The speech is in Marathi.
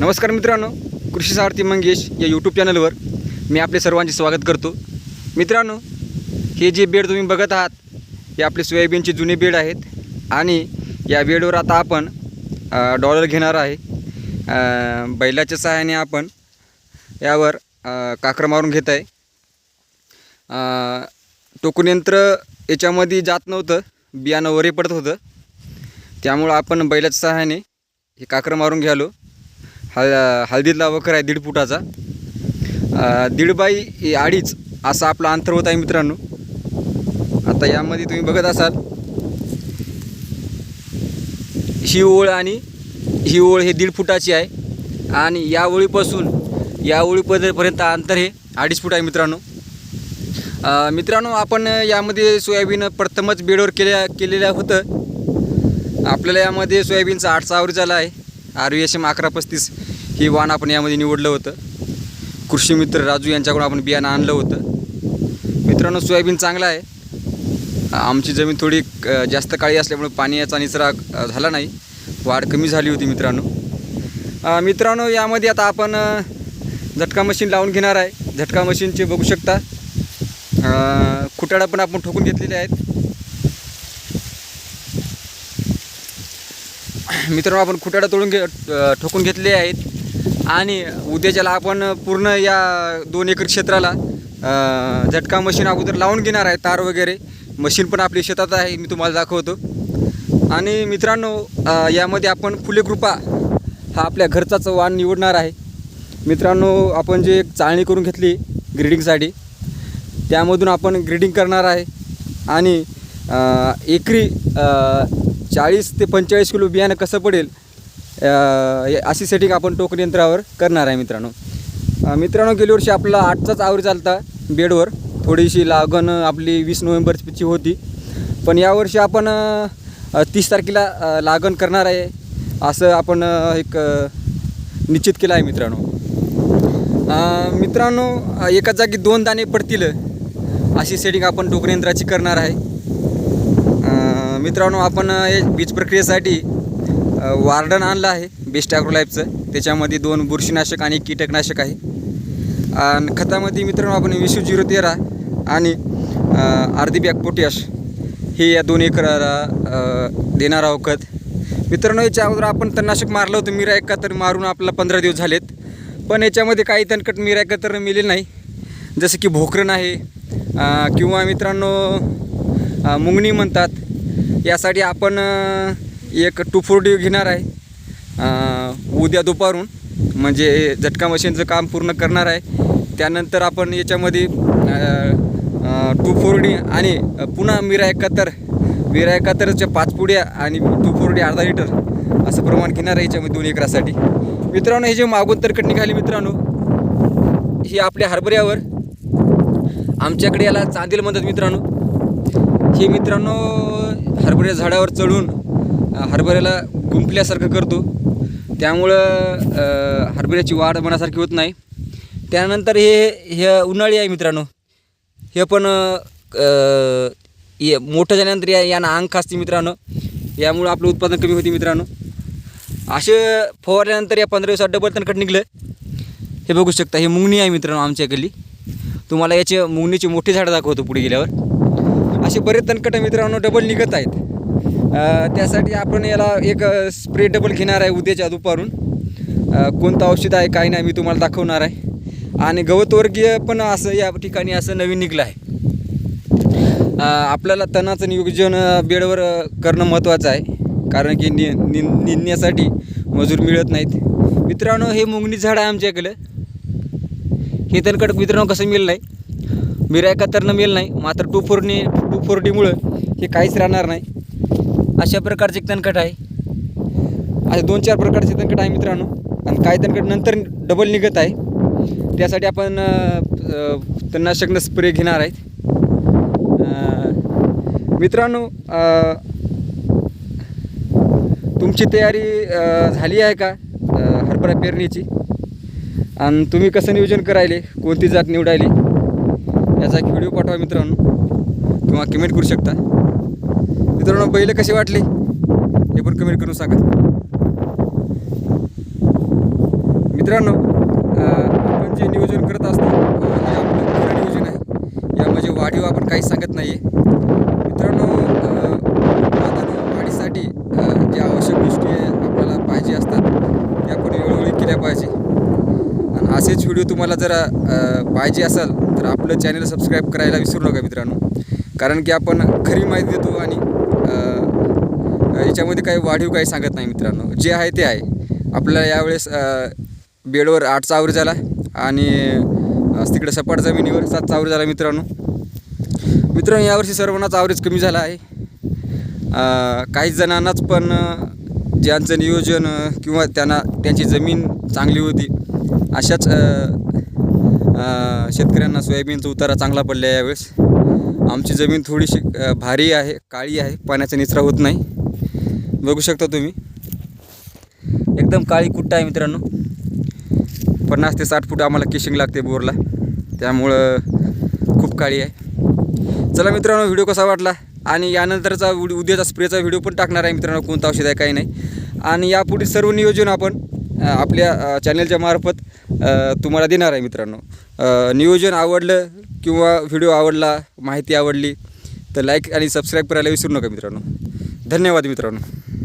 नमस्कार मित्रांनो कृषी सारथी मंगेश या यूट्यूब चॅनलवर मी आपले सर्वांचे स्वागत करतो. मित्रांनो हे जे बेड तुम्ही बघत आहात हे आपले सोयाबीनचे जुने बेड आहेत आणि या बेडवर आता आपण डॉलर घेणार आहे. बैलाच्या सहाय्याने आपण यावर काकरं काकर मारून घेत आहे. अ, टोकून यंत्र याच्यामध्ये जात नव्हतं बियाणं वरे पडत होतं. त्यामुळं आपण बैलाच्या सहाय्याने हे काकरं मारून घ्यालो. हल हळदीतला वखर आहे दीड फुटाचा. दीड बाई हे अडीच असा आपला अंतर होत आहे मित्रांनो. आता यामध्ये तुम्ही बघत असाल. ही ओळ आणि ही ओळ हे दीड फुटाची आहे. आणि या ओळीपासून या ओळीपर्यंत अंतर हे अडीच फूट आहे मित्रांनो. मित्रांनो आपण यामध्ये सोयाबीन प्रथमच बेडवर केल्या केलेलं होतं. आपल्याला यामध्ये सोयाबीनचा आठचा आवरी झाला आहे. आर व्ही एस एम अकरा पस्तीस ही वाण आपण यामध्ये निवडलं होतं. कृषी मित्र राजू यांच्याकडून आपण बियाणं आणलं होतं. मित्रांनो सोयाबीन चांगला आहे. आमची जमीन थोडी जास्त काळी असल्यामुळे पाण्याचा निचरा झाला नाही. वाढ कमी झाली होती मित्रांनो. मित्रांनो यामध्ये आता आपण झटका मशीन लावून घेणार आहे. झटका मशीनचे बघू शकता. अ, खुटाडा पण आपण ठोकून घेतलेले आहेत. मित्रांनो आपण खुटाडा तोडून घे ठोकून घेतले आहेत. आणि उद्याच्याला आपण पूर्ण या दोन एकर क्षेत्राला झटका मशीन अगोदर लावून घेणार आहे तार वगैरे. मशीन पण आपली शेतात आहे मी तुम्हाला दाखवतो. आणि मित्रांनो यामध्ये आपण फुले कृपा हा आपल्या घरचाच वाण निवडणार आहे. मित्रांनो आपण जे एक चाळणी करून घेतली ग्रीडिंगसाठी त्यामधून आपण ग्रीडिंग करणार आहे. आणि एकरी चाळीस ते पंचेचाळीस किलो बियाणं कसं पडेल अशी सेटिंग आपण टोकन यंत्रावर करणार आहे मित्रांनो. मित्रांनो गेल्या वर्षी आपला आठचाच आवरी चालता बेडवर. थोडीशी लागण आपली वीस नोव्हेंबरची होती. पण यावर्षी आपण तीस तारखेला लागण करणार आहे असं आपण एक निश्चित केलं आहे मित्रांनो. मित्रांनो एका जागी दोन दाणे पडतील अशी सेटिंग आपण टोकन यंत्राची करणार आहे. मित्रांनो आपण हे बीज प्रक्रियेसाठी वार्डन आणलं आहे बेस्ट ॲग्रोलाईफचं त्याच्यामध्ये दोन बुरशीनाशक आणि कीटकनाशक आहे. आणि खतामध्ये मित्रांनो आपण विशू झिरो तेरा आणि अर्धी बॅग पोटॅश. हे या दोन एकराला देणार आहोत खत. मित्रांनो याच्या अगोदर आपण तणनाशक मारलं होतं मिरा तर मारून आपल्याला पंधरा दिवस झालेत. पण याच्यामध्ये काही तणकट मिरा तर मिले नाही. जसं की भोकरण आहे किंवा मित्रांनो मुंगणी म्हणतात. यासाठी आपण एक टू फोर डी घेणार आहे. उद्या दुपारून म्हणजे झटका मशीनचं काम पूर्ण करणार आहे. त्यानंतर आपण याच्यामध्ये टू फोर डी आणि पुन्हा मिरा एकाहत्तर मिरा एकाहत्तरच्या पाच पुड्या आणि टू फोर डी अर्धा लिटर असं प्रमाण घेणार आहे याच्यामध्ये दोन एकरासाठी. मित्रांनो हे जे मागून तरकट निघाली मित्रांनो ही आपल्या हरभऱ्यावर. आमच्याकडे याला चांदील म्हणतात मित्रांनो. हे मित्रांनो हरभऱ्या झाडावर चढून हरभऱ्याला गुंपल्यासारखं करतो. त्यामुळं हरभऱ्याची वाढ मनासारखी होत नाही. त्यानंतर हे हे उन्हाळी आहे मित्रांनो. हे पण ये मोठं झाल्यानंतर या यांना अंक असते मित्रांनो. यामुळं आपलं उत्पादन कमी होते मित्रांनो. असे फवारल्यानंतर या पंधरा दिवसात डबल तणकट निघलं. हे बघू शकता हे मुंगणी आहे मित्रांनो आमच्याकडली. तुम्हाला याचे मुंगणीचे मोठे झाडं दाखवतो पुढे गेल्यावर. असे बरेच तणकट मित्रांनो डबल निघत आहेत. त्यासाठी आपण याला एक स्प्रे डबल घेणार आहे उद्याच्या दुपारून. कोणतं औषध आहे काय नाही मी तुम्हाला दाखवणार आहे. आणि गवतवर्गीय पण असं या ठिकाणी असं नवीन निघलं आहे. आपल्याला तणाचं नियोजन बेडवर करणं महत्त्वाचं आहे. कारण की नि नि निंदण्यासाठी मजूर मिळत नाहीत. मित्रांनो हे मुंगणी झाड आहे आमच्याकडं. हे तणकट मित्रांनो कसं मिळलं नाही मिरा एकाहत्तरनं मिळलं नाही. मात्र टू फोरनी टू फोर डीमुळं हे काहीच राहणार नाही. अशा प्रकारचे तणकट आहे. असे दोन चार प्रकारचे तणकट आहे मित्रांनो. आणि काही तणकट नंतर डबल निघत आहे. त्यासाठी आपण तणनाशकनं स्प्रे घेणार आहेत. मित्रांनो तुमची तयारी झाली आहे का? हरभरा पेरणीची. आणि तुम्ही कसं नियोजन करायले? कोणती जात निवडायली? याचा एक व्हिडिओ पाठवा मित्रांनो. किंवा कमेंट करू शकता. मित्रांनो बैल कसे वाटले? हे पण कमेंट करून सांगा. मित्रांनो आपण जे नियोजन करत असतो हे आपलं खरं नियोजन आहे. यामध्ये वाढीव आपण काही सांगत नाही आहे मित्रांनो अ, मातांनो वाढीसाठी अ, ज्या आवश्यक गोष्टी आपल्याला पाहिजे असतात त्या आपण वेळोवेळी केल्या पाहिजे आणि असेच व्हिडिओ तुम्हाला जर पाहिजे असेल तर आपलं चॅनल सबस्क्राईब करायला विसरू नका मित्रांनो. कारण की आपण खरी माहिती देतो आणि याच्यामध्ये काही वाढीव काही सांगत नाही मित्रांनो. जे आहे ते आहे. आपल्याला यावेळेस बेडवर आठ चावर झाला आणि तिकडे सपाट जमिनीवर सात चावर झाला मित्रांनो. मित्रांनो यावर्षी सर्वांनाच ॲव्हरेज कमी झाला आहे. काही जणांनाच पण ज्यांचं नियोजन किंवा त्यांना त्यांची जमीन चांगली होती अशाच शेतकऱ्यांना सोयाबीनचा उतारा चांगला पडला आहे यावेळेस. आमची जमीन थोडीशी भारी आहे काळी आहे पाण्याचा निचरा होत नाही. बघू शकता तुम्ही. एकदम काळी कुट्टा आहे मित्रांनो. पन्नास ते साठ फूट आम्हाला किशिंग लागते बोरला. त्यामुळं खूप काळी आहे. चला मित्रांनो व्हिडिओ कसा वाटला? आणि यानंतरचा उद्याचा स्प्रेचा व्हिडिओ पण टाकणार आहे मित्रांनो. कोणता औषध आहे काही नाही. आणि यापुढे सर्व नियोजन आपण आपल्या चॅनलच्या मार्फत तुम्हाला देणार आहे मित्रांनो. नियोजन आवडलं किंवा व्हिडिओ आवडला माहिती आवडली तर लाईक आणि सबस्क्राईब करायला विसरू नका मित्रांनो. धन्यवाद मित्रांनो.